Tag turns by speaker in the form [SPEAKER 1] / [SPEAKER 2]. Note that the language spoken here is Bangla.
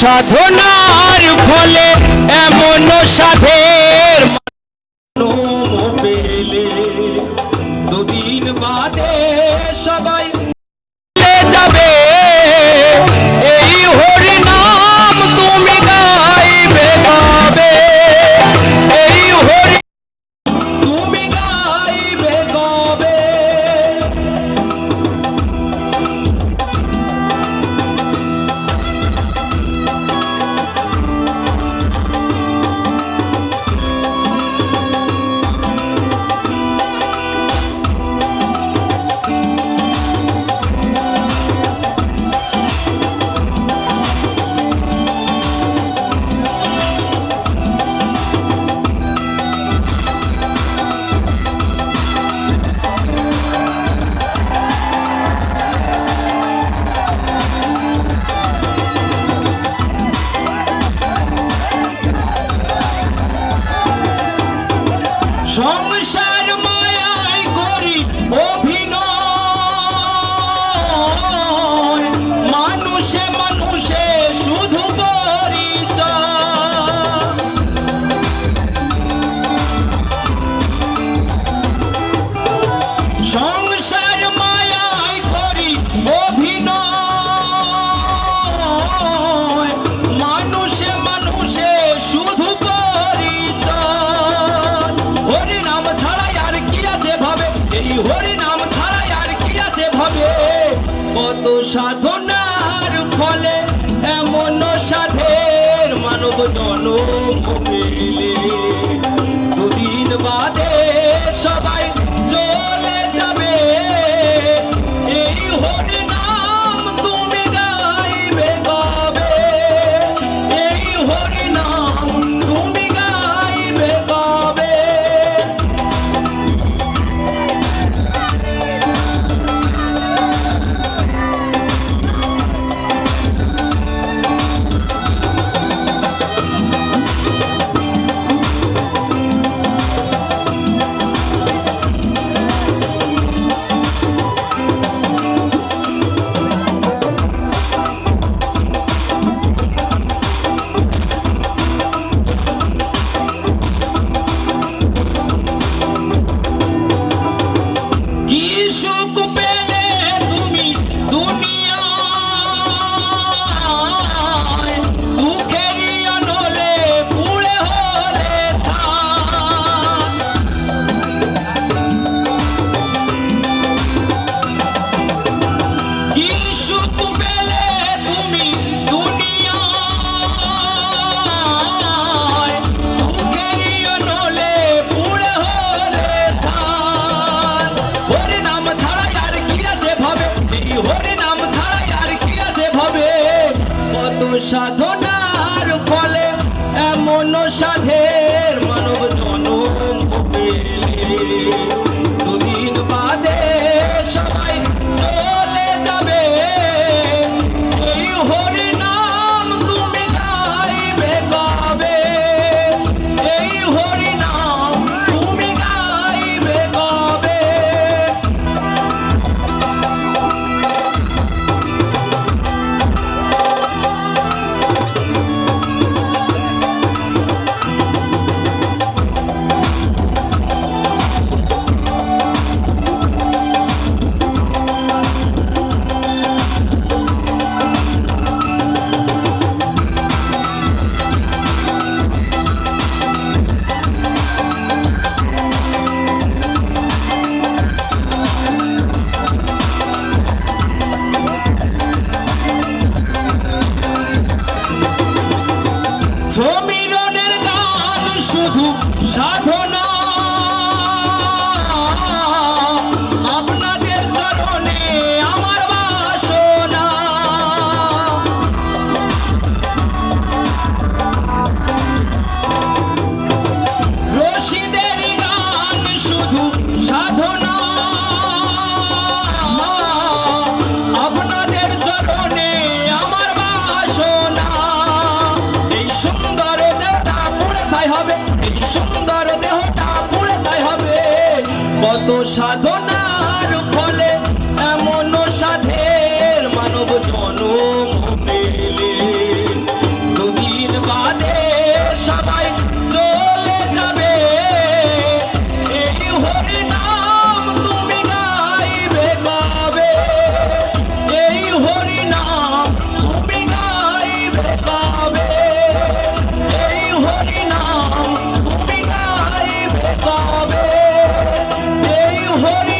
[SPEAKER 1] সাধনার ফলে এমন
[SPEAKER 2] সাধে সংসার মায়ায় করি অভিনয়। মানুষে মানুষে শুধু পরিচয়। সব জনম মিলে দুদিন বাদে সবাই চলে যাবে এই হরিণ recuperar. সাধন শুধু সাধনা কত সাধন hold it.